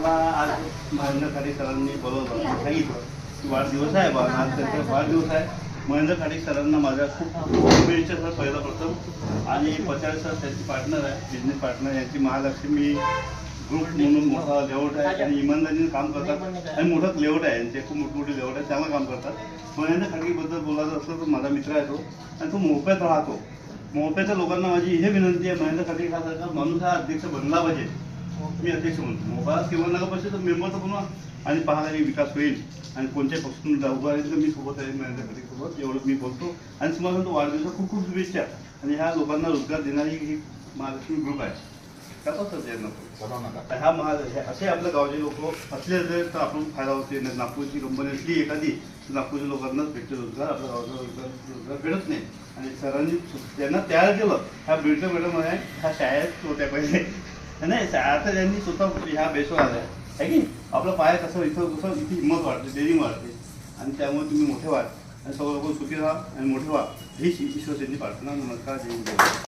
मला आज महेंद्र खाडे सरांनी बोलवलं सांगितलं की वाढदिवस आहे बा आज त्यांचा वाढदिवस आहे. महेंद्र खाडे सरांना माझ्या खूप शुभेच्छा सर पहिला प्रथम. आणि पचार सर त्यांची पार्टनर आहे बिझनेस पार्टनर यांची महालक्ष्मी ग्रुप म्हणून मोठा लेआउट आहे. आणि इमानदारीने काम करतात. आणि मोठंच लेआउट आहे यांचे खूप मोठमोठे लेआउट आहे त्याला काम करतात. महेंद्र खाडगेबद्दल बोलायचं असलं तर माझा मित्र आहे तो. आणि तो मोप्यात राहतो. मोप्याच्या लोकांना माझी हे विनंती आहे महेंद्र खाडगे हा माणूस हा अध्यक्ष बनला पाहिजे. मी अध्यक्ष म्हणतो मोबाईल किंवा नका पाहिजे तर मेंबर तर बनवा आणि पहा काही विकास होईल आणि कोणत्याही पक्षातून उभा राहील तर मी सोबत आहे खाडगे सोबत एवढं मी बोलतो. आणि तुम्हाला सांगतो वाढदिवसा खूप खूप शुभेच्छा. आणि ह्या लोकांना रोजगार देणारी ही महालक्ष्मी ग्रुप आहे. ह्या महा असे आपल्या गावचे लोक असले तर आपण फायदा होते नागपूरची कंपनी असली एखादी तर नागपूरच्या लोकांनाच भेटते रोजगार. आपल्या गावचा रोजगार रोजगार भेटत नाही. आणि सरांनी त्यांना तयार केलं. ह्या बिडकर मॅडम आहे ह्या शाळेत होत्या पहिले. नाही आता त्यांनी स्वतः ह्या बेसवर आल्या आहे की आपलं पाय कसं इथं कसं इथे हिंमत वाढते डेरिंग वाढते. आणि त्यामुळे तुम्ही मोठे व्हा. आणि सर्व लोक सुखी राहा आणि मोठे व्हा. हीच ईश्वर त्यांनी प्रार्थना नमस्कार जय